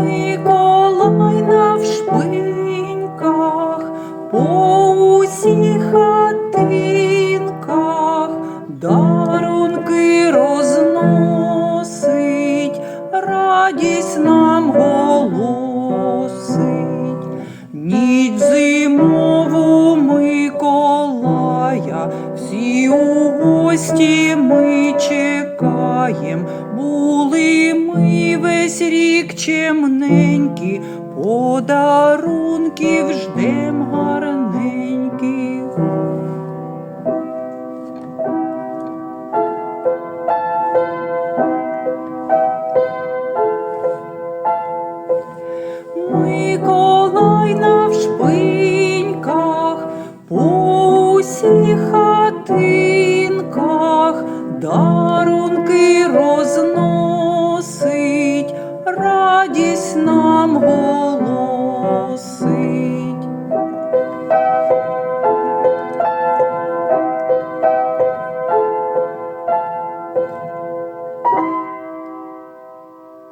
Миколай на вшпиньках по усіх хатинках дарунки розносить, радість нам голосить, ніч зимову Миколая, всі у гості ми чекаємо чекаєм, були ми весь рік чемненькі, подарунків ждем гарненьких. Миколай навшпиньках, по усіх хатинках, Дарунки розносить радість нам голосить.